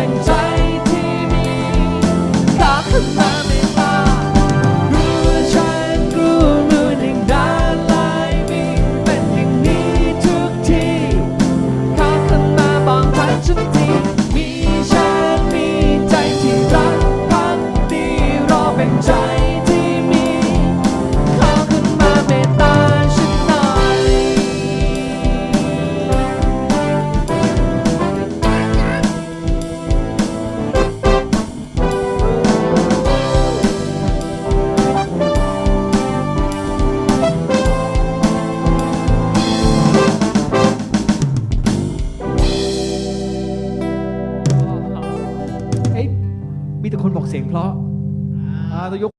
เใจที่มีกลับขึ้าไม่พลาดรู้วฉันรู้รู้หนึ่งด้านลายมีเป็นอย่างนี้ทุกทีข้าขึ้าบอกทันฉันทีมีฉันมีใจที่รักพักดีรอเป็นใจ มีแต่คนบอกเสียงเพราะต้อยก